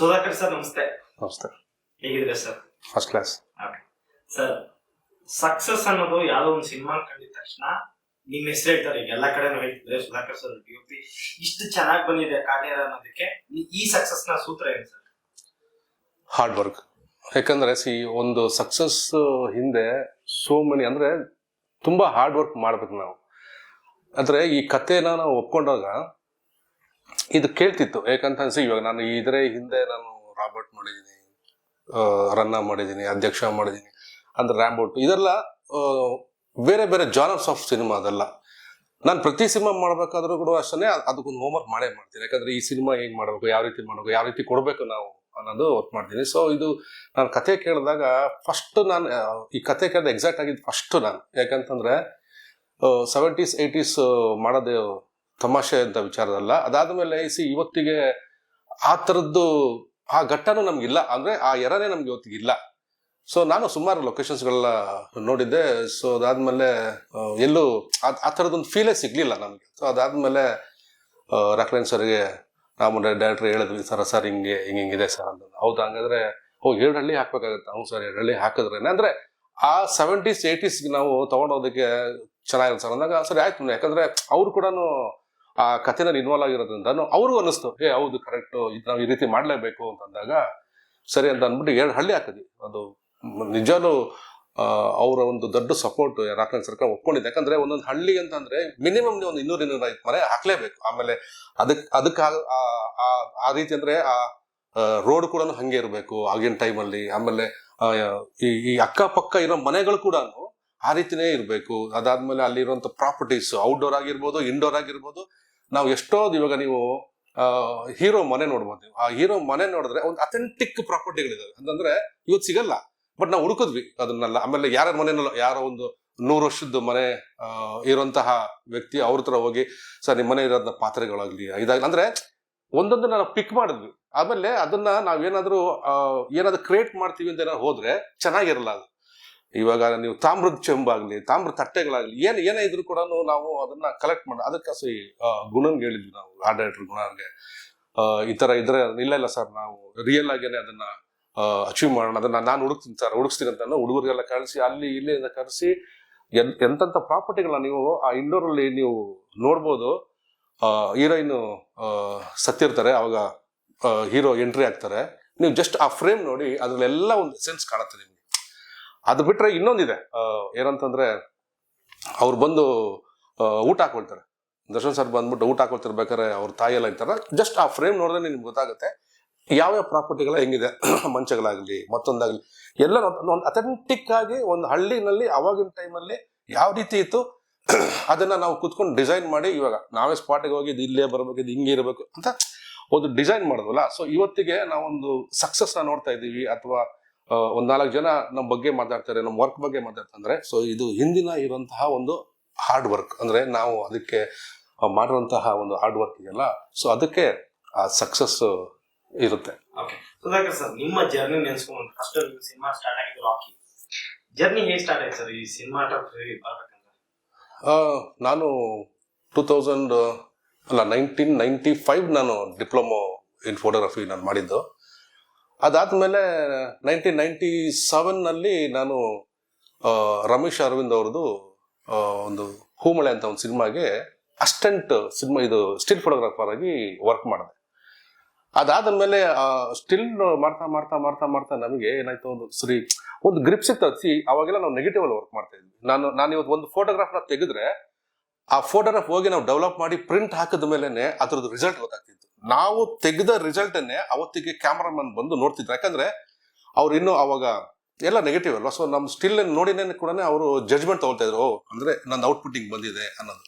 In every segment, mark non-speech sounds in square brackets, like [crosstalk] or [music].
Sudhakar sir ನಮಸ್ತೆ. ನಮಸ್ತೆ. ಹೇಗಿದ್ರೆ sir? First class sir success ಅನ್ನೋದು ಯಾವ್ದೋ ಒಂದು ಸಿನಿಮಾ ಕಂಡಿದ ತಕ್ಷಣ ನಿಮ್ ಹೆಸರು ಹೇಳ್ತಾರೆ ಈಗ ಎಲ್ಲಾ ಕಡೆನೂ ಹೇಳ್ತಿದ್ರೆ ಸುಧಾಕರ್ ಸರ್ ಡಿ ಪಿ ಇಷ್ಟು ಚೆನ್ನಾಗಿ ಬಂದಿದೆ ಕಾರ್ಯ ಅನ್ನೋದಕ್ಕೆ. ಈ- ಈ ಸಕ್ಸಸ್ನ ಸೂತ್ರ ಏನು ಸರ್? ಹಾರ್ಡ್ ವರ್ಕ್ ಯಾಕಂದ್ರೆ ಸಿ ಒಂದು ಸಕ್ಸಸ್ ಹಿಂದೆ ಸೋ ಮೆನಿ ಅಂದ್ರೆ ತುಂಬಾ ಹಾರ್ಡ್ ವರ್ಕ್ ಮಾಡ್ಬೇಕು ನಾವು. ಅಂದ್ರೆ ಈ ಕಥೆನ ನಾವು ಒಪ್ಕೊಂಡಾಗ ಇದು ಕೇಳ್ತಿತ್ತು. ಯಾಕಂತ ಅನ್ಸಿ ಇವಾಗ ನಾನು ಇದ್ರೆ ಹಿಂದೆ ನಾನು ರಾಬರ್ಟ್ ಮಾಡಿದ್ದೀನಿ ರನ್ನ ಮಾಡಿದ್ದೀನಿ ಅಧ್ಯಕ್ಷ ಮಾಡಿದ್ದೀನಿ ಅಂದ್ರೆ ರ್ಯಾಂಬೋಟ್ ಇದೆಲ್ಲ ಬೇರೆ ಬೇರೆ ಜಾನರ್ಸ್ ಆಫ್ ಸಿನಿಮಾ ಅದೆಲ್ಲ. ನಾನು ಪ್ರತಿ ಸಿನಿಮಾ ಮಾಡ್ಬೇಕಾದ್ರೂ ಕೂಡ ಅಷ್ಟೇ ಅದಕ್ಕೊಂದು ಹೋಮ್ವರ್ಕ್ ಮಾಡೇ ಮಾಡ್ತೀನಿ. ಯಾಕಂದ್ರೆ ಈ ಸಿನಿಮಾ ಹೇಗೆ ಮಾಡಬೇಕು, ಯಾವ ರೀತಿ ಮಾಡಬೇಕು, ಯಾವ ರೀತಿ ಕೊಡಬೇಕು ನಾವು ಅನ್ನೋದು ವರ್ಕ್ ಮಾಡ್ತೀನಿ. ಸೊ ಇದು ನಾನು ಕತೆ ಕೇಳಿದಾಗ ಫಸ್ಟ್ ನಾನು ಈ ಕತೆ ಕೇಳಿದ ಎಕ್ಸಾಕ್ಟ್ ಆಗಿದ್ದು ಫಸ್ಟ್ ನಾನು. ಯಾಕಂತಂದ್ರೆ ಸೆವೆಂಟೀಸ್ ಏಯ್ಟೀಸ್ ಮಾಡೋದು ತಮಾಷೆ ಅಂತ ವಿಚಾರದಲ್ಲ. ಅದಾದ ಮೇಲೆ ಸಿ ಇವತ್ತಿಗೆ ಆ ಥರದ್ದು ಆ ಘಟ್ಟನೂ ನಮಗಿಲ್ಲ. ಅಂದ್ರೆ ಆ ಎರನೇ ನಮ್ಗೆ ಇವತ್ತಿಗೆ ಇಲ್ಲ. ಸೊ ನಾನು ಸುಮಾರು ಲೊಕೇಶನ್ಸ್ಗಳನ್ನ ನೋಡಿದ್ದೆ. ಸೊ ಅದಾದಮೇಲೆ ಎಲ್ಲೂ ಆ- ಥರದ್ದೊಂದು ಫೀಲೇ ಸಿಗ್ಲಿಲ್ಲ ನಮಗೆ. ಸೊ ಅದಾದಮೇಲೆ ರಕ್ಲೈನ್ ಸರ್ಗೆ ನಾವು ಡೈರೆಕ್ಟರ್ ಹೇಳಿದ್ವಿ, ಸರ್ ಸರ್, ಹಿಂಗೆ ಹಿಂಗೆ, ಹಿಂಗಿದೆ ಸರ್ ಅಂತ. ಹೌದಾ? ಹಂಗಾದ್ರೆ ಓ ಎರಡು ಹಳ್ಳಿ ಹಾಕ್ಬೇಕಾಗತ್ತೆ. ಹ್ಞೂ ಸರ್, ಎರಡು ಹಳ್ಳಿ ಹಾಕಿದ್ರೇನೆ. ಅಂದ್ರೆ ಆ ಸೆವೆಂಟೀಸ್ ಏಯ್ಟೀಸ್ಗೆ ನಾವು ತಗೊಂಡೋದಕ್ಕೆ ಚೆನ್ನಾಗಿರುತ್ತೆ ಸರ್. ಅಂದಾಗ, ಸರಿ, ಆಯ್ತು. ಯಾಕಂದ್ರೆ, ಅವ್ರು ಕೂಡ ಆ ಕಥೆನಲ್ಲಿ ಇನ್ವಾಲ್ವ್ ಆಗಿರೋದ್ರಿಂದ ಅವ್ರಿಗೂ ಅನ್ನಿಸ್ತು ಏ ಹೌದು ಕರೆಕ್ಟ್ ಇದು ನಾವು ಈ ರೀತಿ ಮಾಡಲೇಬೇಕು ಅಂತಂದಾಗ, ಸರಿ ಅಂತ ಅಂದ್ಬಿಟ್ಟು ಎರಡು ಹಳ್ಳಿ ಹಾಕಿದ್ವಿ. ಅದು ನಿಜಾನು ಅವರ ಒಂದು ದೊಡ್ಡ ಸಪೋರ್ಟ್ ರಾಕ್ಲೈನ್ ಸರ್ಕಾರ ಒಪ್ಕೊಂಡಿದೆ ಯಾಕಂದ್ರೆ ಒಂದೊಂದು ಹಳ್ಳಿ ಅಂತಂದ್ರೆ ಮಿನಿಮಮ್ ಒಂದು ಇನ್ನೂರು ಇನ್ನೂರ ಐದು ಮನೆ ಹಾಕ್ಲೇಬೇಕು. ಆಮೇಲೆ ಅದಕ್ಕೆ ಅದಕ್ಕೆ ಆ ರೀತಿ ಅಂದ್ರೆ ಆ ರೋಡ್ ಕೂಡ ಹಂಗೆ ಇರಬೇಕು ಆಗಿನ ಟೈಮಲ್ಲಿ ಆಮೇಲೆ ಈ ಈ ಅಕ್ಕಪಕ್ಕ ಇರೋ ಮನೆಗಳು ಕೂಡ ಆ ರೀತಿನೇ ಇರಬೇಕು. ಅದಾದ್ಮೇಲೆ ಅಲ್ಲಿರುವಂಥ ಪ್ರಾಪರ್ಟೀಸ್ ಔಟ್ಡೋರ್ ಆಗಿರ್ಬೋದು ಇಂಡೋರ್ ಆಗಿರ್ಬೋದು ನಾವು ಎಷ್ಟೋದು ಇವಾಗ ನೀವು ಹೀರೋ ಮನೆ ನೋಡ್ಬೋದು. ನೀವು ಆ ಹೀರೋ ಮನೆ ನೋಡಿದ್ರೆ ಒಂದು ಅಥೆಂಟಿಕ್ ಪ್ರಾಪರ್ಟಿಗಳಿದಾವೆ ಅಂತಂದ್ರೆ ಇವತ್ತು ಸಿಗಲ್ಲ. ಬಟ್ ನಾವು ಹುಡುಕಿದ್ವಿ ಅದನ್ನೆಲ್ಲ. ಆಮೇಲೆ ಯಾರ್ಯಾರ ಮನೆನಲ್ಲ ಯಾರೋ ಒಂದು ನೂರು ವರ್ಷದ ಮನೆ ಇರುವಂತಹ ವ್ಯಕ್ತಿ ಅವ್ರ ಹತ್ರ ಹೋಗಿ, ಸರ್ ನಿಮ್ಮ ಮನೆ ಇರೋದ ಪಾತ್ರೆಗಳಾಗ್ಲಿ, ಇದಾಗಲಿ. ಅಂದ್ರೆ ಒಂದೊಂದು ನಾವು ಪಿಕ್ ಮಾಡಿದ್ವಿ. ಆಮೇಲೆ ಅದನ್ನ ನಾವೇನಾದ್ರೂ ಏನಾದ್ರು ಕ್ರಿಯೇಟ್ ಮಾಡ್ತೀವಿ ಅಂತ ಏನಾದ್ರು ಹೋದ್ರೆ ಚೆನ್ನಾಗಿರಲ್ಲ ಅದು. ಇವಾಗ ನೀವು ತಾಮ್ರದ ಚೆಂಬಾಗ್ಲಿ, ತಾಮ್ರದ ತಟ್ಟೆಗಳಾಗ್ಲಿ, ಏನು, ಏನೇ ಇದ್ರು ಕೂಡ ನಾವು ಅದನ್ನ ಕಲೆಕ್ಟ್ ಮಾಡಿ, ಅದಕ್ಕೆ ಗುಣನ್ಗೆ ಹೇಳಿದ್ವಿ ನಾವು ಆ ಡೈರೆಕ್ಟರ್ ಗುಣನ್ಗೆ. ಈ ತರ ಇದ್ರೆ ಇಲ್ಲ ಇಲ್ಲ ಸರ್ ನಾವು ರಿಯಲ್ ಆಗೇನೆ ಅದನ್ನ ಅಚೀವ್ ಮಾಡೋಣ, ಅದನ್ನ ನಾನು ಹುಡುಕ್ತೀನಿ ಸರ್ ಹುಡುಕ್ತೀನಿ ಅಂತ ಹುಡುಗರಿಗೆಲ್ಲ ಕಳಿಸಿ, ಅಲ್ಲಿ, ಇಲ್ಲಿಂದ ಕರೆಸಿ ಎಂತ ಎಂತೆಂಥ ಪ್ರಾಪರ್ಟಿಗಳನ್ನ ನೀವು ಆ ಇಂಡೋರಲ್ಲಿ ನೀವು ನೋಡ್ಬೋದು ಹೀರೋಯಿನ್ ಸತ್ತಿರ್ತಾರೆ, ಅವಾಗ ಹೀರೋ ಎಂಟ್ರಿ ಆಗ್ತಾರೆ ನೀವು ಜಸ್ಟ್ ಆ ಫ್ರೇಮ್ ನೋಡಿ, ಅದ್ರಲ್ಲೆಲ್ಲ ಒಂದು ಸೆನ್ಸ್ ಕಾಣುತ್ತೆ ನಿಮ್ಗೆ. ಅದು ಬಿಟ್ರೆ ಇನ್ನೊಂದಿದೆ. ಏನಂತಂದ್ರೆ ಅವ್ರು ಬಂದು ಊಟ ಹಾಕೊಳ್ತಾರೆ. ದರ್ಶನ್ ಸರ್ ಬಂದ್ಬಿಟ್ಟು ಊಟ ಹಾಕೊಳ್ತಿರ್ಬೇಕಾದ್ರೆ ಅವ್ರ ತಾಯಿ ಎಲ್ಲ ಇರ್ತಾರೆ ಜಸ್ಟ್ ಆ ಫ್ರೇಮ್ ನೋಡಿದ್ರೆ ನಿಮ್ಗೆ ಗೊತ್ತಾಗುತ್ತೆ. ಯಾವ್ಯಾವ ಪ್ರಾಪರ್ಟಿಗಳ ಹೆಂಗಿದೆ? [coughs] ಮಂಚಗಳಾಗಲಿ, ಮತ್ತೊಂದಾಗಲಿ ಎಲ್ಲ ಒಂದು ಅಥೆಂಟಿಕ್ ಆಗಿ ಒಂದು ಹಳ್ಳಿನಲ್ಲಿ ಅವಾಗಿನ ಟೈಮಲ್ಲಿ ಯಾವ ರೀತಿ ಇತ್ತು? [coughs] ಅದನ್ನ ನಾವು ಕುತ್ಕೊಂಡು ಡಿಸೈನ್ ಮಾಡಿ ಇವಾಗ ನಾವೇ ಸ್ಪಾಟಿಗೆ ಹೋಗಿ ಇದು ಇಲ್ಲೇ ಬರಬೇಕು, ಇದು ಹಿಂಗೆ ಇರಬೇಕು ಅಂತ ಒಂದು ಡಿಸೈನ್ ಮಾಡಿದ್ವಲ್ಲ. ಸೊ ಇವತ್ತಿಗೆ ನಾವೊಂದು ಸಕ್ಸಸ್ನ ನೋಡ್ತಾ ಇದ್ದೀವಿ ಅಥವಾ ಒಂದ್ ನಾಲ್ಕು ಜನ ನಮ್ಮ ಬಗ್ಗೆ ಮಾತಾಡ್ತಾರೆ ನಮ್ಮ ವರ್ಕ್ ಬಗ್ಗೆ ಮಾತಾಡ್ತಂದ್ರೆ ಸೊ ಇದು ಹಿಂದಿನ ಇರುವಂತಹ ಒಂದು ಹಾರ್ಡ್ ವರ್ಕ್ ಅಂದ್ರೆ ನಾವು ಅದಕ್ಕೆ ಮಾಡುವಂತಹ ಮಾಡಿರುವಂತಹ ಒಂದು ಹಾರ್ಡ್ ವರ್ಕ್ ಇದೆಯಲ್ಲ ಸೊ ಅದಕ್ಕೆ ಆ ಸಕ್ಸಸ್ ಇರುತ್ತೆ. ಸರ್ ನಿಮ್ಮ ಜರ್ನಿ ನೆನ್ಸ್ಕೊಂಡು ಫಸ್ಟ್ ಸಿನಿಮಾ ಸ್ಟಾರ್ಟ್ ಆಗಿದ್ದು ರಾಕಿ ಜರ್ನಿ ಹೇಗೆ ಸ್ಟಾರ್ಟ್ ಆಯ್ತು ಸರ್ ಈ ಸಿನಿಮಾ ನಾನು ಟೂ ತೌಸಂಡ್ ಅಲ್ಲ ನೈನ್ಟೀನ್ ನೈಂಟಿ ಫೈವ್ ನಾನು ಡಿಪ್ಲೊಮೊ ಇನ್ ಫೋಟೋಗ್ರಫಿ ನಾನು ಮಾಡಿದ್ದು. ಅದಾದ್ಮೇಲೆ ನೈನ್ಟೀನ್ ನೈಂಟಿ ಸೆವೆನ್ನಲ್ಲಿ ನಾನು ರಮೇಶ್ ಅರವಿಂದ್ ಅವ್ರದ್ದು ಒಂದು ಹೂಮಳೆ ಅಂತ ಒಂದು ಸಿನಿಮಾಗೆ ಅಸ್ಟೆಂಟ್ ಸಿನಿಮಾ, ಇದು ಸ್ಟಿಲ್ ಫೋಟೋಗ್ರಾಫರ್ ಆಗಿ ವರ್ಕ್ ಮಾಡಿದೆ. ಅದಾದ್ಮೇಲೆ ಸ್ಟಿಲ್ ಮಾಡ್ತಾ ಮಾಡ್ತಾ ಮಾಡ್ತಾ ಮಾಡ್ತಾ ನಮಗೆ ಏನಾಯ್ತು ಒಂದು ಸರಿ, ಒಂದು ಗ್ರಿಪ್ ಸಿಗ್ತದೆ ಸಿ ಅವಾಗೆಲ್ಲ ನಾವು ನೆಗೆಟಿವ್ ಅಲ್ಲಿ ವರ್ಕ್ ಮಾಡ್ತಾ ಇದ್ವಿ. ನಾನು ನಾನು ಇವತ್ತು ಒಂದು ಫೋಟೋಗ್ರಾಫ್ನ ತೆಗೆದ್ರೆ, ಆ ಫೋಟೋಗ್ರಾಫ್ ಹೋಗಿ ನಾವು ಡೆವಲಪ್ ಮಾಡಿ ಪ್ರಿಂಟ್ ಹಾಕಿದ ಅದ್ರದ್ದು ರಿಸಲ್ಟ್ ಗೊತ್ತಾಗ್ತಿತ್ತು. ನಾವು ತೆಗೆದ ರಿಸಲ್ಟ್ ಅನ್ನೇ ಅವತ್ತಿಗೆ ಕ್ಯಾಮ್ರಾಮನ್ ಬಂದು ನೋಡ್ತಿದ್ರು. ಯಾಕಂದ್ರೆ ಅವ್ರು ಇನ್ನು ಅವಾಗ ಎಲ್ಲ ನೆಗೆಟಿವ್ ಅಲ್ವಾ? ಸೊ ನಮ್ಮ ಸ್ಟಿಲ್ ನೋಡಿನೇ ಕೂಡ ಅವರು ಜಜ್ಮೆಂಟ್ ತಗೊಳ್ತಾ ಇದ್ರು. ಅಂದ್ರೆ ನನ್ನ ಔಟ್ಪುಟ್ಟಿಂಗ್ ಬಂದಿದೆ ಅನ್ನೋದು.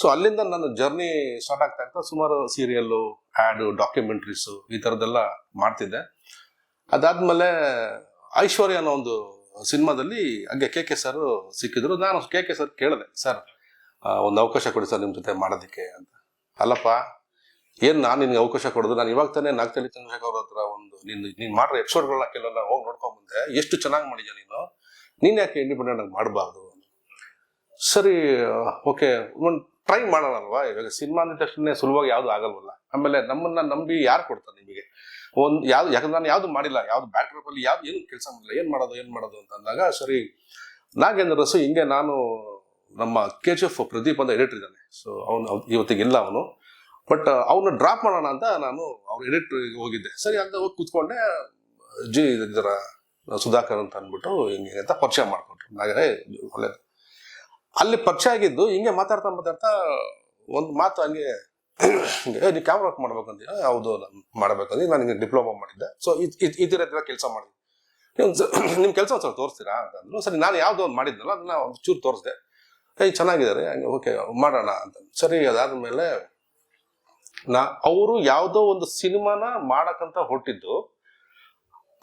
ಸೊ ಅಲ್ಲಿಂದ ನನ್ನ ಜರ್ನಿ ಸ್ಟಾರ್ಟ್ ಆಗ್ತಾ ಇರ್ತಾ ಸುಮಾರು ಸೀರಿಯಲ್ಲು ಆ್ಯಡು ಡಾಕ್ಯುಮೆಂಟ್ರೀಸು ಈ ಥರದ್ದೆಲ್ಲ ಮಾಡ್ತಿದ್ದೆ. ಅದಾದ್ಮೇಲೆ ಐಶ್ವರ್ಯ ಅನ್ನೋ ಒಂದು ಸಿನಿಮಾದಲ್ಲಿ ಹಂಗೆ ಕೆ ಕೆ ಸರ್ ಸಿಕ್ಕಿದ್ರು. ನಾನು ಕೆ ಕೆ ಸರ್ ಕೇಳಿದೆ, ಸರ್ ಒಂದು ಅವಕಾಶ ಕೊಡಿ ಸರ್ ನಿಮ್ಮ ಜೊತೆ ಮಾಡೋದಕ್ಕೆ ಅಂತ. ಅಲ್ಲಪ್ಪ ಏನ್ ನಾನು ನಿನ್ಗೆ ಅವಕಾಶ ಕೊಡೋದು? ನಾನು ಇವಾಗ ತಾನೇ ನಾಗ್ತಳ್ಳಿ ಚಂದ್ರಶೇಖರ್ ಅವ್ರ ಹತ್ರ ಒಂದು ನಿನ್ನ ನೀನು ಮಾಡೋ ಎಪಿಸೋಡ್ಗಳನ್ನ ಕೆಲವೆಲ್ಲ ಹೋಗಿ ನೋಡ್ಕೊಂಡ್ ಬಂದೆ. ಎಷ್ಟು ಚೆನ್ನಾಗಿ ಮಾಡಿದ್ಯಾ ನೀನು? ನೀನು ಯಾಕೆ ಇಂಡಿಪೆಂಡೆಂಟ್ ಆಗಿ ಮಾಡಬಾರ್ದು? ಸರಿ, ಓಕೆ, ಒಂದು ಟ್ರೈ ಮಾಡೋಣ ಅಲ್ವಾ ಇವಾಗ ಸಿನಿಮಾ ಅಂದ ತಕ್ಷಣ ಸುಲಭವಾಗಿ ಯಾವುದು ಆಗಲ್ವಲ್ಲ. ಆಮೇಲೆ ನಮ್ಮನ್ನ ನಂಬಿ ಯಾರು ಕೊಡ್ತಾರೆ ನಿಮಗೆ? ಒಂದು ಯಾವ್ದು ಯಾಕಂದ್ರೆ ನಾನು ಯಾವುದು ಮಾಡಿಲ್ಲ. ಯಾವ್ದು ಬ್ಯಾಕ್ ಅಲ್ಲಿ ಯಾವ್ದು ಏನು ಕೆಲಸ ಮಾಡಿಲ್ಲ. ಏನು ಮಾಡೋದು ಏನು ಮಾಡೋದು ಅಂತ ಅಂದಾಗ, ಸರಿ, ನಾಗೇಂದ್ರ ರಸು, ಹಿಂಗೆ ನಾನು ನಮ್ಮ ಕೆ ಜಿ ಎಫ್ ಪ್ರದೀಪ್ ಅಂತ ಎಡಿಟರ್ ಇದ್ದಾನೆ. ಸೊ ಅವನು ಇವತ್ತಿಗೆ ಇಲ್ಲ ಅವನು ಬಟ್ ಅವನ್ನ ಡ್ರಾಪ್ ಮಾಡೋಣ ಅಂತ ನಾನು ಅವ್ರ ಎಡಿಟ್ ಹೋಗಿದ್ದೆ. ಸರಿ ಅಂತ ಹೋಗಿ ಕೂತ್ಕೊಂಡೆ ಜಿ ಇದರ ಸುಧಾಕರ್ ಅಂತ ಅಂದ್ಬಿಟ್ಟು ಹಿಂಗೆ ಅಂತ ಪರಿಚಯ ಮಾಡ್ಕೊಂಡ್ರು. ನಾಗರೇ ಒಳ್ಳೇದು. ಅಲ್ಲಿ ಪರಿಚಯ ಆಗಿದ್ದು ಹಿಂಗೆ ಮಾತಾಡ್ತಾ ಮಾತಾಡ್ತಾ ಒಂದು ಮಾತು ಹಂಗೆ [coughs] ಹಿಂಗೆ "ಏ, ನೀ ಕ್ಯಾಮ್ರಾ ವರ್ಕ್ ಮಾಡ್ಬೇಕಂತ ಹೌದು ಮಾಡ್ಬೇಕಂದ್ರೆ ನಾನು ಹಿಂಗೆ ಡಿಪ್ಲೊಮಾ ಮಾಡಿದ್ದೆ. ಸೊ ಈ ಥರ ಕೆಲಸ ಮಾಡಿದ್ದೆ. [coughs] ನಿಮ್ಮ ಕೆಲಸ ಒಂದು ಸ್ವಲ್ಪ ತೋರಿಸ್ತೀರಾ ಅಂತಂದ್ರು ಸರಿ ನಾನು ಯಾವುದೋ ಒಂದು ಮಾಡಿದ್ನಲ್ಲ ಅದನ್ನ ಒಂದು ಚೂರು ತೋರಿಸ್ದೆ. ಏಯ್ ಚೆನ್ನಾಗಿದ್ದಾರೆ. ಹಂಗೆ ಓಕೆ ಮಾಡೋಣ ಅಂತ ಸರಿ ಅದಾದ್ಮೇಲೆ ನಾ, ಅವರು ಯಾವುದೋ ಒಂದು ಸಿನಿಮಾನ ಮಾಡಕ್ಕಂತ ಹೊರಟಿದ್ದು,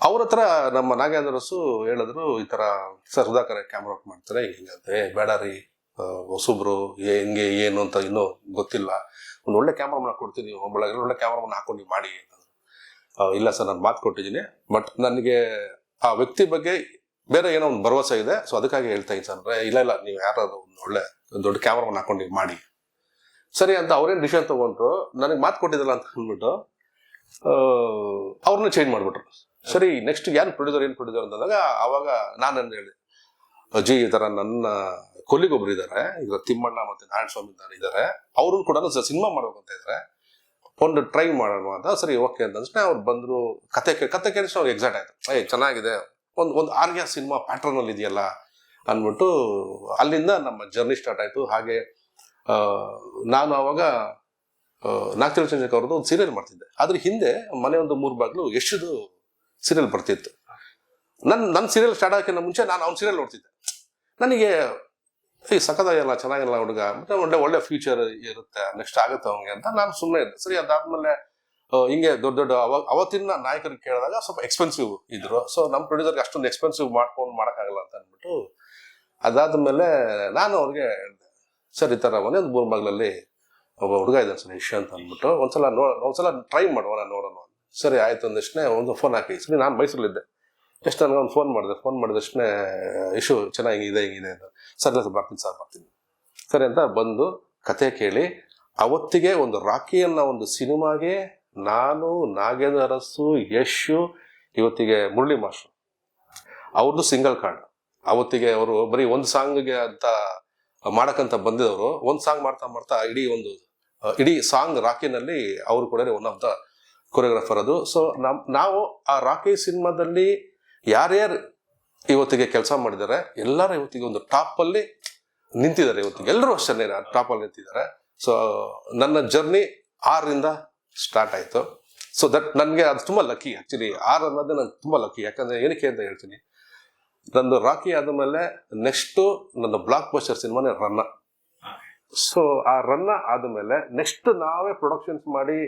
ಅವ್ರ ಹತ್ರ ನಮ್ಮ ನಾಗೇಂದ್ರಸು ಹೇಳಿದ್ರು, ಈ ತರ ಸರ್ ಸುಧಾಕರ್ ಕ್ಯಾಮ್ರಾ ಮಾಡ್ತಾರೆ ಹಿಂಗೆ ಏ, ಬೇಡ ರೀ ಹೊಸಬ್ರು ಹೆಂಗೆ ಏನು ಅಂತ ಇನ್ನೂ ಗೊತ್ತಿಲ್ಲ, ಒಂದು ಒಳ್ಳೆ ಕ್ಯಾಮ್ರಾಮನ್ ಕೊಡ್ತೀನಿ ಒಬ್ಬಳಾಗ ಒಳ್ಳೆ ಕ್ಯಾಮ್ರಾಮನ್ ಹಾಕೊಂಡು ಮಾಡಿ ಅಂತಂದ್ರು. ಇಲ್ಲ ಸರ್, ನಾನು ಮಾತು ಕೊಟ್ಟಿದ್ದೀನಿ, ಬಟ್ ನನಗೆ ಆ ವ್ಯಕ್ತಿ ಬಗ್ಗೆ ಬೇರೆ ಏನೋ ಒಂದು ಭರವಸೆ ಇದೆ, ಸೊ ಅದಕ್ಕಾಗಿ ಹೇಳ್ತಾ ಇದ್ದೀನಿ ಸರ್ ಇಲ್ಲ ಇಲ್ಲ, ನೀವು ಯಾರಾದ್ರು ಒಂದು ಒಳ್ಳೆ, ದೊಡ್ಡ ಕ್ಯಾಮ್ರಾಮನ್ ಹಾಕೊಂಡು ಮಾಡಿ ಸರಿ ಅಂತ ಅವ್ರೇನು ಡಿಸಿಷನ್ ತಗೊಂಡ್ರು, ನನಗೆ ಮಾತು ಕೊಟ್ಟಿದ್ದಲ್ಲ ಅಂತ ಅಂದ್ಬಿಟ್ಟು ಅವ್ರನ್ನ ಚೇಂಜ್ ಮಾಡಿಬಿಟ್ರು. ಸರಿ ನೆಕ್ಸ್ಟ್ ಯಾರು ಪ್ರೊಡ್ಯೂಸರ್ ಏನು ಪ್ರೊಡ್ಯೂಸರ್ ಅಂತಂದಾಗ ಅವಾಗ ನಾನು ಹೇಳಿದೆ. ಅಜ್ಜಿ ಈ ಥರ ನನ್ನ ಕೊಲ್ಲಿಗೊಬ್ರು ಇದ್ದಾರೆ ಈಗ ತಿಮ್ಮಣ್ಣ ಮತ್ತು ನಾರಾಯಣ ಸ್ವಾಮಿ ಇದ್ದಾರೆ ಅವರು ಕೂಡ ಸಿನಿಮಾ ಮಾಡ್ಬೇಕು ಅಂತ ಇದ್ದಾರೆ ಒಂದು ಟ್ರೈ ಮಾಡೋಣ ಅಂತ, ಸರಿ ಓಕೆ ಅಂತ ತಕ್ಷಣ ಅವ್ರು ಬಂದರು, ಕತೆ ಕತೆ ಕೇಳಿಸ್ ಅವ್ರು ಎಕ್ಸಾಕ್ಟ್ ಆಯ್ತು. ಏ ಚೆನ್ನಾಗಿದೆ. ಒಂದು ಒಂದು ಆರ್ಯ ಸಿನಿಮಾ ಪ್ಯಾಟ್ರನಲ್ಲಿ ಇದೆಯಲ್ಲ ಅಂದ್ಬಿಟ್ಟು, ಅಲ್ಲಿಂದ ನಮ್ಮ ಜರ್ನಿ ಸ್ಟಾರ್ಟ್ ಆಯಿತು. ಹಾಗೆ ನಾನು ಅವಾಗ ನಾಗತಿ ಚಂದ್ರಕ್ ಅವ್ರದ್ದು ಒಂದು ಸೀರಿಯಲ್ ಮಾಡ್ತಿದ್ದೆ. ಅದ್ರ ಹಿಂದೆ ಮನೆ ಒಂದು ಮೂರು ಬಾಗ್ಲು ಎಷ್ಟು ಸೀರಿಯಲ್ ಬರ್ತಿತ್ತು. ನನ್ನ ನನ್ನ ಸೀರಿಯಲ್ ಸ್ಟಾರ್ಟ್ ಆಗೋಕ್ಕಿಂತ ಮುಂಚೆ ನಾನು ಅವ್ನ ಸೀರಿಯಲ್ ನೋಡ್ತಿದ್ದೆ. ನನಗೆ ಈ ಸಖತ್ತಾಗಿಲ್ಲ, ಚೆನ್ನಾಗಿಲ್ಲ ಹುಡುಗ, ಮತ್ತೆ ಒಳ್ಳೆ ಒಳ್ಳೆ ಫ್ಯೂಚರ್ ಇರುತ್ತೆ ನೆಕ್ಸ್ಟ್ ಆಗುತ್ತೆ ಅವನಿಗೆ ಅಂತ ನಾನು ಸುಮ್ಮನೆ ಇದ್ದೆ. ಸರಿ, ಅದಾದ್ಮೇಲೆ ಹಿಂಗೆ ದೊಡ್ಡ ದೊಡ್ಡ ಅವಾಗ ಅವತ್ತಿನ ನಾಯಕರಿಗೆ ಕೇಳಿದಾಗ ಸ್ವಲ್ಪ ಎಕ್ಸ್ಪೆನ್ಸಿವ್ ಇದ್ರು. ಸೊ ನಮ್ಮ ಪ್ರೊಡ್ಯೂಸರ್ಗೆ ಅಷ್ಟೊಂದು ಎಕ್ಸ್ಪೆನ್ಸಿವ್ ಮಾಡ್ಕೊಂಡು ಮಾಡೋಕ್ಕಾಗಲ್ಲ ಅಂತ ಅಂದ್ಬಿಟ್ಟು, ಅದಾದ್ಮೇಲೆ ನಾನು ಅವ್ರಿಗೆ ಹೇಳ್ದೆ ಸರ್, ಈ ಥರ ಮನೆ ಒಂದು ಮೂರು ಮಗಳಲ್ಲಿ ಒಬ್ಬ ಹುಡುಗ ಇದ್ದಾನೆ ಸರ್ ಯಶ್ ಅಂತ ಅಂದ್ಬಿಟ್ಟು, ಒಂದ್ಸಲ ನೋ, ಒಂದ್ಸಲ ಟ್ರೈ ಮಾಡುವ ನೋಡೋಣ ಸರಿ, ಆಯಿತು ಅಂದಷ್ಟೇ ಒಂದು ಫೋನ್ ಹಾಕಿ. ಸರಿ, ನಾನು ಮೈಸೂರಲ್ಲಿದ್ದೆ. ಎಷ್ಟು ನನಗೆ ಒಂದು ಫೋನ್ ಮಾಡಿದೆ. ಫೋನ್ ಮಾಡಿದಷ್ಟೇ ಇಶು ಚೆನ್ನಾಗಿ ಇದೆ ಹಿಂಗಿದೆ ಅಂತ. ಸರ್ ಸರ್, ಬರ್ತೀನಿ ಸರ್, ಬರ್ತೀನಿ. ಸರಿ ಅಂತ ಬಂದು ಕತೆ ಕೇಳಿ, ಅವತ್ತಿಗೆ ಒಂದು ರಾಕಿ ಅನ್ನೋ ಒಂದು ಸಿನಿಮಾಗೆ ನಾನು, ನಾಗೇಂದ್ರ ಅರಸು, ಯಶು, ಇವತ್ತಿಗೆ ಮುರಳಿ ಮಾಸ್ಟ್ರು. ಅವ್ರದ್ದು ಸಿಂಗಲ್ ಕಾರ್ಡ್ ಅವತ್ತಿಗೆ ಅವರು ಬರೀ ಒಂದು ಸಾಂಗ್ಗೆ ಅಂತ ಮಾಡಕ್ಕಂತ ಬಂದಿದವರು, ಒಂದು ಸಾಂಗ್ ಮಾಡ್ತಾ ಮಾಡ್ತಾ ಇಡೀ ಒಂದು ಇಡೀ ಸಾಂಗ್ ರಾಕಿನಲ್ಲಿ ಅವರು ಕೂಡ ಒನ್ ಆಫ್ ದ ಕೊರಿಯೋಗ್ರಾಫರ್ ಅದು. ಸೊ ನಮ್, ನಾವು ಆ ರಾಕಿ ಸಿನಿಮಾದಲ್ಲಿ ಯಾರ್ಯಾರು ಇವತ್ತಿಗೆ ಕೆಲಸ ಮಾಡಿದ್ದಾರೆ ಎಲ್ಲರೂ ಇವತ್ತಿಗೆ ಒಂದು ಟಾಪ್ ಅಲ್ಲಿ ನಿಂತಿದ್ದಾರೆ ಇವತ್ತಿಗೆ. ಎಲ್ಲರೂ ಅಷ್ಟೇ ಟಾಪ್ ಅಲ್ಲಿ ನಿಂತಿದ್ದಾರೆ. ಸೊ ನನ್ನ ಜರ್ನಿ ಆರರಿಂದ ಸ್ಟಾರ್ಟ್ ಆಯ್ತು. ಸೊ ದಟ್ ನನಗೆ ಅದು ತುಂಬಾ ಲಕ್ಕಿ ಆ್ಯಕ್ಚುಲಿ ಆರ್ ಅನ್ನೋದೇ ನನಗೆ ತುಂಬಾ ಲಕ್ಕಿ ಯಾಕಂದ್ರೆ ಏನಕ್ಕೆ ಅಂತ ಹೇಳ್ತೀನಿ. ನಂದು ರಾಕಿ ಆದಮೇಲೆ ನೆಕ್ಸ್ಟ್ ನನ್ನ ಬ್ಲಾಕ್ ಬಸ್ಟರ್ ಸಿನಿಮಾನೇ ರನ್ನ ಸೊ ಆ ರನ್ನ ಆದಮೇಲೆ ನೆಕ್ಸ್ಟ್ ನಾವೇ ಪ್ರೊಡಕ್ಷನ್ಸ್ ಮಾಡಿ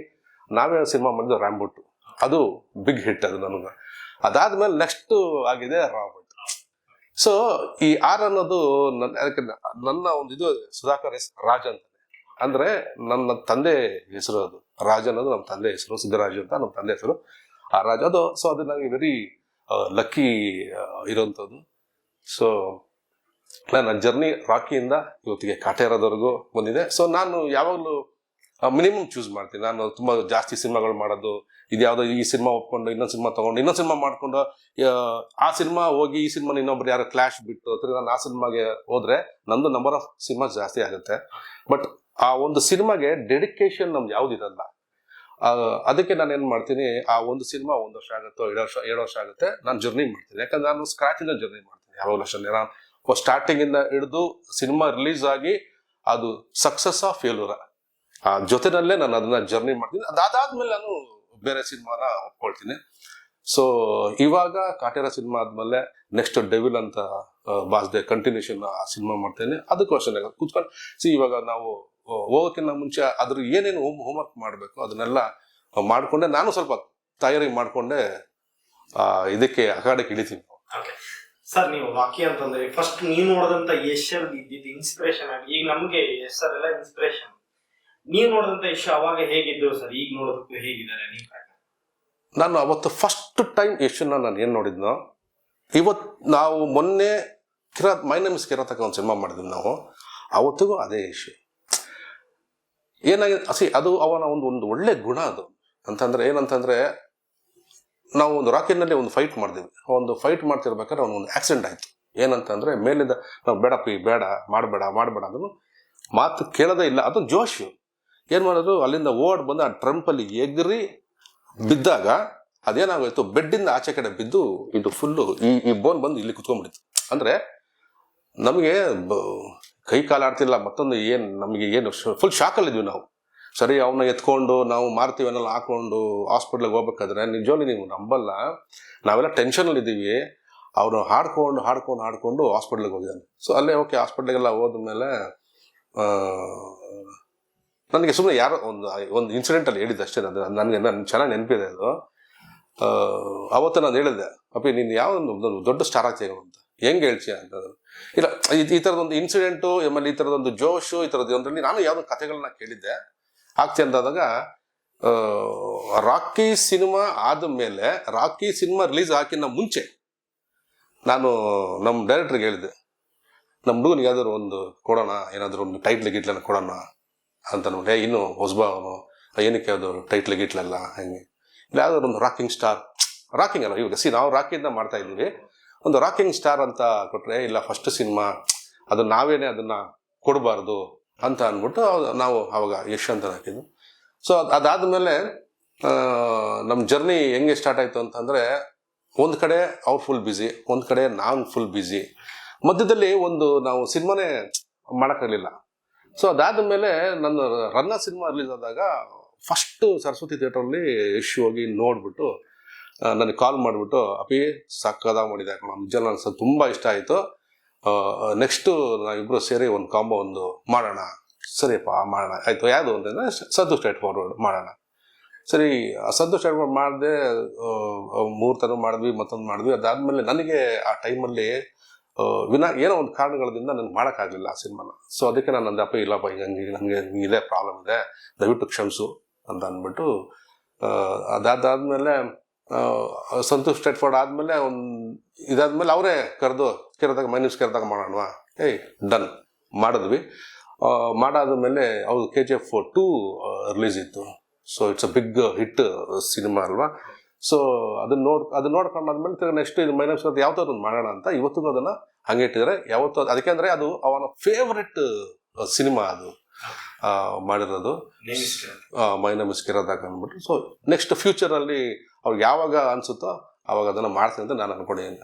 ನಾವೇ ಸಿನಿಮಾ ಮಾಡಿದ್ದು ರ್ಯಾಂಬುಟ್ಟು ಅದು ಬಿಗ್ ಹಿಟ್ ಅದು ನನಗೆ. ಅದಾದ್ಮೇಲೆ ನೆಕ್ಸ್ಟ್ ಆಗಿದೆ ರಾಬರ್ಟ್ ಸೊ ಈ ಆರ್ ಅನ್ನೋದು ನನ್ನ ಅದಕ್ಕೆ ನನ್ನ ಒಂದು ಇದು ಸುಧಾಕರ್ ಎಸ್ ರಾಜ್ ಅಂತಾನೆ ಅಂದ್ರೆ ನನ್ನ ತಂದೆ ಹೆಸರು ಅದು. ರಾಜ ಅನ್ನೋದು ನಮ್ಮ ತಂದೆ ಹೆಸರು, ಸಿದ್ದರಾಜು ಅಂತ ನಮ್ಮ ತಂದೆ ಹೆಸರು. ಆ ರಾಜ ಅದು. ಸೊ ಅದು ನನಗೆ ವೆರಿ ಲಕ್ಕಿ ಇರೋಂಥದ್ದು. ಸೊ ನನ್ನ ಜರ್ನಿ ರಾಕಿಯಿಂದ ಇವತ್ತಿಗೆ ಕಾಟೇರದವರೆಗೂ ಬಂದಿದೆ. ಸೊ ನಾನು ಯಾವಾಗಲೂ ಮಿನಿಮಮ್ ಚೂಸ್ ಮಾಡ್ತೀನಿ. ನಾನು ತುಂಬ ಜಾಸ್ತಿ ಸಿನಿಮಾಗಳು ಮಾಡೋದು ಇದ್ಯಾವುದೋ ಈ ಸಿನಿಮಾ ಒಪ್ಕೊಂಡು ಇನ್ನೊಂದು ಸಿನಿಮಾ ತೊಗೊಂಡು ಇನ್ನೊಂದು ಸಿನಿಮಾ ಮಾಡಿಕೊಂಡು ಆ, ಸಿನಿಮಾ ಹೋಗಿ ಈ ಸಿನಿಮಾ ಇನ್ನೊಬ್ರು ಯಾರು ಕ್ಲಾಶ್ ಬಿಟ್ಟು ತಿರ್ಗಿ ನಾನು ಆ ಸಿನಿಮಾಗೆ ಹೋದರೆ ನಂದು ನಂಬರ್ ಆಫ್ ಸಿನಿಮಾ ಜಾಸ್ತಿ ಆಗುತ್ತೆ. ಬಟ್ ಆ ಒಂದು ಸಿನಿಮಾಗೆ ಡೆಡಿಕೇಶನ್ ನಮ್ದು ಯಾವುದಿರಲ್ಲ ಅದಕ್ಕೆ ನಾನು ಏನು ಮಾಡ್ತೀನಿ, ಆ ಒಂದು ಸಿನಿಮಾ ಒಂದು ವರ್ಷ ಆಗುತ್ತೋ, ಎರಡು ವರ್ಷ ಏಳು ವರ್ಷ ಆಗುತ್ತೆ, ನಾನು ಜರ್ನಿ ಮಾಡ್ತೀನಿ. ಯಾಕಂದ್ರೆ ನಾನು ಸ್ಕ್ರಾಚ್ ಇಂದ ಜರ್ನಿ ಮಾಡ್ತೀನಿ. ಯಾವಾಗ ವರ್ಷ ನಾನು ಸ್ಟಾರ್ಟಿಂಗ್ ಇಂದ ಹಿಡಿದು ಸಿನಿಮಾ ರಿಲೀಸ್ ಆಗಿ ಅದು ಸಕ್ಸಸ್ ಆ ಫೇಲ್ಯೂರ ಆ. ಜೊತೆನಲ್ಲೇ ನಾನು ಅದನ್ನ ಜರ್ನಿ ಮಾಡ್ತೀನಿ. ಅದಾದಾದ್ಮೇಲೆ ನಾನು ಬೇರೆ ಸಿನಿಮಾನ ಒಪ್ಕೊಳ್ತೀನಿ. ಸೊ ಇವಾಗ ಕಾಟೇರ ಸಿನಿಮಾ ಆದ್ಮೇಲೆ ನೆಕ್ಸ್ಟ್ ಡೆವಿಲ್ ಅಂತ ಬಾಸ್ದೆ ಕಂಟಿನ್ಯೂಷನ್ ಆ ಸಿನಿಮಾ ಮಾಡ್ತೇನೆ. ಅದಕ್ಕೂ ಅಷ್ಟೇ ಕೂತ್ಕೊಂಡು ಸಿ ಇವಾಗ ನಾವು ಹೋಗೋಕ್ಕಿಂತ ಮುಂಚೆ ಅದ್ರ ಏನೇನು ಹೋಮ್ ಹೋಮ್ವರ್ಕ್ ಮಾಡಬೇಕು ಅದನ್ನೆಲ್ಲ ಮಾಡಿಕೊಂಡೆ ನಾನು ಸ್ವಲ್ಪ ತಯಾರಿ ಮಾಡಿಕೊಂಡೆ ಇದಕ್ಕೆ ಅಖಾಡಕ್ಕೆ ಇಳಿತೀನಿ. ಸರ್ ನೀವು ವಾಕ್ಯ ಅಂತಂದ್ರೆ ಫಸ್ಟ್ ನೀವು ನೋಡಿದಂತ ಯಶರ್ ಇದ್ದಿದ್ದು ಇನ್ಸ್ಪಿರೇಷನ್ ಆಗಿ ಈಗ ನಮ್ಗೆ ಯಶ್ ಸರ್ ಎಲ್ಲ ಇನ್ಸ್ಪಿರೇಷನ್ ನೀವು ನೋಡಿದಂತ ಯಶ್ ಅವಾಗ ಹೇಗಿದ್ರು ಸರ್ ಈಗ ನೋಡೋದಕ್ಕೂ ಹೇಗಿದ್ದಾರೆ ನಾನು ಅವತ್ತು ಫಸ್ಟ್ ಟೈಮ್ ಯಶನ್ನ ನಾನು ಏನು ನೋಡಿದ್ನೋ ಇವತ್ತು ನಾವು ಮೊನ್ನೆ ಕಿರಾತ್ ಮೈ ನೇಮ್ಸ್ ಕಿರಾತಕ ಒಂದು ಸಿನಿಮಾ ಮಾಡಿದ್ವಿ ನಾವು ಅವತ್ತಿಗೂ ಅದೇ ಯಶ್. ಏನಾಗಿದೆ ಅಸಿ ಅದು ಅವನ ಒಂದು ಒಂದು ಒಳ್ಳೆ ಗುಣ ಅದು. ಅಂತಂದ್ರೆ ಏನಂತಂದ್ರೆ, ನಾವು ಒಂದು ರಾಕೆಟ್ನಲ್ಲಿ ಒಂದು ಫೈಟ್ ಮಾಡಿದ್ವಿ ಒಂದು ಫೈಟ್ ಮಾಡ್ತಿರ್ಬೇಕಾದ್ರೆ ಒಂದು ಆಕ್ಸಿಡೆಂಟ್ ಆಯ್ತು. ಏನಂತಂದ್ರೆ ಮೇಲಿಂದ, ನಾವು ಬೇಡಪ್ಪಿ ಬೇಡ, ಮಾಡಬೇಡ ಮಾಡಬೇಡ ಅದನ್ನು ಮಾತು ಕೇಳೋದೇ ಇಲ್ಲ. ಅದು ಜೋಶು. ಏನು ಮಾಡೋದು ಅಲ್ಲಿಂದ ಓಡ್ ಬಂದು ಆ ಟ್ರಂಪಲ್ಲಿ ಎಗರಿ ಬಿದ್ದಾಗ ಅದೇನಾಗೋಯ್ತು? ಬೆಡ್ಡಿಂದ ಆಚೆ ಕಡೆ ಬಿದ್ದು ಇದು ಫುಲ್ಲು ಈ ಈ ಬೋನ್ ಬಂದು ಇಲ್ಲಿ ಕುತ್ಕೊಂಡ್ಬಿಡ್ತು. ಅಂದ್ರೆ ನಮಗೆ ಕೈ ಕಾಲು ಆಡ್ತಿಲ್ಲ, ಮತ್ತೊಂದು ಏನು, ನಮಗೆ ಏನು ಫುಲ್ ಶಾಕಲ್ಲಿದ್ವಿ ನಾವು. ಸರಿ ಅವನ್ನ ಎತ್ಕೊಂಡು ನಾವು ಮಾರ್ತೀವಿ ಅನ್ನೆಲ್ಲ ಹಾಕೊಂಡು ಹಾಸ್ಪಿಟ್ಲಿಗೆ ಹೋಗ್ಬೇಕಾದ್ರೆ ನಿಜವಾಗ್ಲಿ ನೀವು ನಂಬಲ್ಲ. ನಾವೆಲ್ಲ ಟೆನ್ಷನಲ್ಲಿದ್ದೀವಿ ಅವನು ಹಾಡ್ಕೊಂಡು ಹಾಡ್ಕೊಂಡು ಹಾಡ್ಕೊಂಡು ಹಾಸ್ಪಿಟ್ಲಿಗೆ ಹೋಗಿದ್ದಾನೆ. ಸೊ ಅಲ್ಲೇ ಓಕೆ ಹಾಸ್ಪಿಟ್ಲಿಗೆಲ್ಲ ಹೋದ್ಮೇಲೆ ನನಗೆ ಸುಮ್ಮನೆ ಯಾರೋ ಒಂದು ಒಂದು ಇನ್ಸಿಡೆಂಟಲ್ಲಿ ಹೇಳಿದ್ದೆ ಅಷ್ಟೇ, ಅದು ನನಗೆ ನನ್ನ ಚೆನ್ನಾಗಿ ನೆನಪಿದೆ ಅದು. ಅವತ್ತು ನಾನು ಹೇಳಿದೆ ಅಪ್ಪಿ, ನೀನು ಯಾವ ದೊಡ್ಡ ಸ್ಟಾರ್ ಆಗ್ತೀಯ ಅಂತ? ಹೆಂಗೆ ಹೇಳ್ತೀಯ ಅಂತ ಇಲ್ಲ ಈ- ಥರದೊಂದು ಇನ್ಸಿಡೆಂಟು ಆಮೇಲೆ ಈ ಥರದೊಂದು ಜೋಶು ಈ ಥರದ್ದು ಒಂದರಲ್ಲಿ ನಾನು ಯಾವುದೋ ಕಥೆಗಳನ್ನ ಕೇಳಿದ್ದೆ. ಆಗ್ತಿ ಅಂತಾದಾಗ ಆ, ರಾಕಿ ಸಿನಿಮಾ ಆದ ಮೇಲೆ ರಾಕಿ ಸಿನಿಮಾ ರಿಲೀಸ್ ಹಾಕಿನ ಮುಂಚೆ ನಾನು ನಮ್ಮ ಡೈರೆಕ್ಟ್ರಿಗೆ ಹೇಳಿದೆ ನಮ್ಮ ಹುಡುಗನಿಗೆ ಯಾವ್ದಾದ್ರು ಒಂದು ಕೊಡೋಣ ಏನಾದರೂ ಒಂದು ಟೈಟ್ಲ್ ಗಿಟ್ಲನ್ನ ಕೊಡೋಣ ಅಂತ ನೋಡಿ ಇನ್ನು ಹೊಸಬ ಅವನು ಏನಕ್ಕೆ ಯಾವ್ದಾದ್ರು ಟೈಟ್ಲ್ ಗಿಟ್ಲೆಲ್ಲ? ಹೆಂಗೆ. ಇಲ್ಲ ಯಾವ್ದಾದ್ರು ಒಂದು ರಾಕಿಂಗ್ ಸ್ಟಾರ್ ರಾಕಿಂಗ್ ಅಲ್ಲ ಇವಾಗ ಸಿ ನಾವು ರಾಕಿಂದ ಮಾಡ್ತಾ ಇದ್ದೀವಿ. ಒಂದು ರಾಕಿಂಗ್ ಸ್ಟಾರ್ ಅಂತ ಕೊಟ್ಟರೆ ಇಲ್ಲ ಫಸ್ಟ್ ಸಿನಿಮಾ ಅದು ನಾವೇನೆ ಅದನ್ನು ಕೊಡಬಾರ್ದು ಅಂತ ಅಂದ್ಬಿಟ್ಟು ನಾವು ಅವಾಗ ಯಶ್ ಅಂತ ಹಾಕಿದ್ದು ಸೊ ಅದಾದ್ಮೇಲೆ ನಮ್ಮ ಜರ್ನಿ ಹೆಂಗೆ ಸ್ಟಾರ್ಟ್ ಆಯಿತು ಅಂತಂದರೆ, ಒಂದು ಕಡೆ ಅವ್ರು ಫುಲ್ ಬ್ಯುಸಿ ಒಂದು ಕಡೆ ನಾನು ಫುಲ್ ಬ್ಯುಸಿ ಮಧ್ಯದಲ್ಲಿ ಒಂದು ನಾವು ಸಿನಿಮಾನೇ ಮಾಡೋಕ್ಕಾಗಲಿಲ್ಲ. ಸೊ ಅದಾದ್ಮೇಲೆ ನನ್ನ ರನ್ನ ಸಿನಿಮಾ ರಿಲೀಸ್ ಆದಾಗ ಫಸ್ಟು ಸರಸ್ವತಿ ಥಿಯೇಟ್ರಲ್ಲಿ ಯಶ್ ಹೋಗಿ ನೋಡ್ಬಿಟ್ಟು ನನಗೆ ಕಾಲ್ ಮಾಡಿಬಿಟ್ಟು ಅಪಿ ಸಕ್ಕದ ಮಾಡಿದೆ ಕಣ ನಿಜ ತುಂಬ ಇಷ್ಟ ಆಯಿತು. ನೆಕ್ಸ್ಟು ನಾವಿಬ್ಬರು ಸೇರಿ ಒಂದು ಕಾಂಬೋ ಒಂದು ಮಾಡೋಣ. ಸರಿಯಪ್ಪ, ಮಾಡೋಣ. ಆಯಿತು, ಯಾವುದು ಅಂತಂದರೆ ಸದ್ದು ಸ್ಟ್ರೈಟ್ ಫಾರ್ವರ್ಡ್ ಮಾಡೋಣ. ಸರಿ ಸದ್ದು ಸ್ಟ್ರೈಟ್ ಫಾರ್ವರ್ಡ್ ಮಾಡಿದೆ ಮೂರು ಥರ ಮಾಡಿದ್ವಿ, ಮತ್ತೊಂದು ಮಾಡಿದ್ವಿ. ಅದಾದಮೇಲೆ ನನಗೆ ಆ ಟೈಮಲ್ಲಿ ವಿನ ಏನೋ ಒಂದು ಕಾರಣಗಳಿಂದ ನನಗೆ ಮಾಡೋಕ್ಕಾಗಲಿಲ್ಲ ಆ ಸಿನಿಮಾನ. ಸೊ ಅದಕ್ಕೆ ನಾನು ಅಂದೆ, ಅಪ್ಪ, ಇಲ್ಲಪ್ಪ ಈಗ ಹಂಗೆ ನನಗೆ ಇದೆ ಪ್ರಾಬ್ಲಮ್ ಇದೆ. ದಯವಿಟ್ಟು ಕ್ಷಮಿಸು. ಅಂತ ಅಂದ್ಬಿಟ್ಟು ಅದಾದಮೇಲೆ ಸಂತೋಷ್ ಸ್ಟ್ರೇಟ್ ಫಾರ್ಡ್ ಆದಮೇಲೆ ಒಂದು ಇದಾದ್ಮೇಲೆ ಅವರೇ ಕರೆದು ಕರೆದಾಗ ಮೈನ್ಯೂಸ್ ಕರೆದಾಗ ಮಾಡೋಣವಾ? ಏಯ್, ಡನ್. ಮಾಡಿದ್ವಿ. ಮಾಡಾದ ಮೇಲೆ ಅವ್ರು K G F two release ಇತ್ತು. So it's a big hit cinema ಅಲ್ವಾ? ಸೊ ಅದನ್ನ ನೋಡ್ ಅದನ್ನ ನೋಡ್ಕೊಂಡಾದ್ಮೇಲೆ ತಿರ್ಗಿ ನೆಕ್ಸ್ಟ್ ಇದು ಮೈನಸ್ ಅದು ಯಾವತ್ತೋ ಒಂದು ಮಾಡೋಣ ಅಂತ ಇವತ್ತಿಗೂ ಅದನ್ನ ಹಂಗೆ ಇಟ್ಟಿದ್ದಾರೆ. ಯಾವತ್ತೂ ಅದು- ಅದಕ್ಕೆ ಅಂದರೆ ಅದು ಅವನ ಫೇವ್ರೆಟ್ ಸಿನಿಮಾ ಅದು. ಮಾಡಿರೋದು. ಮೈನ ಮಿಸ್ಕಿರೋದಾಗ ಅಂದ್ಬಿಟ್ಟು ಸೊ ನೆಕ್ಸ್ಟ್ ಫ್ಯೂಚರಲ್ಲಿ ಅವ್ರಿಗೆ ಯಾವಾಗ ಅನ್ಸುತ್ತೋ ಅವಾಗ ಅದನ್ನ ಮಾಡ್ತೀನಿ ಅಂತ ನಾನು ಅನ್ಕೊಂಡಿದ್ದೀನಿ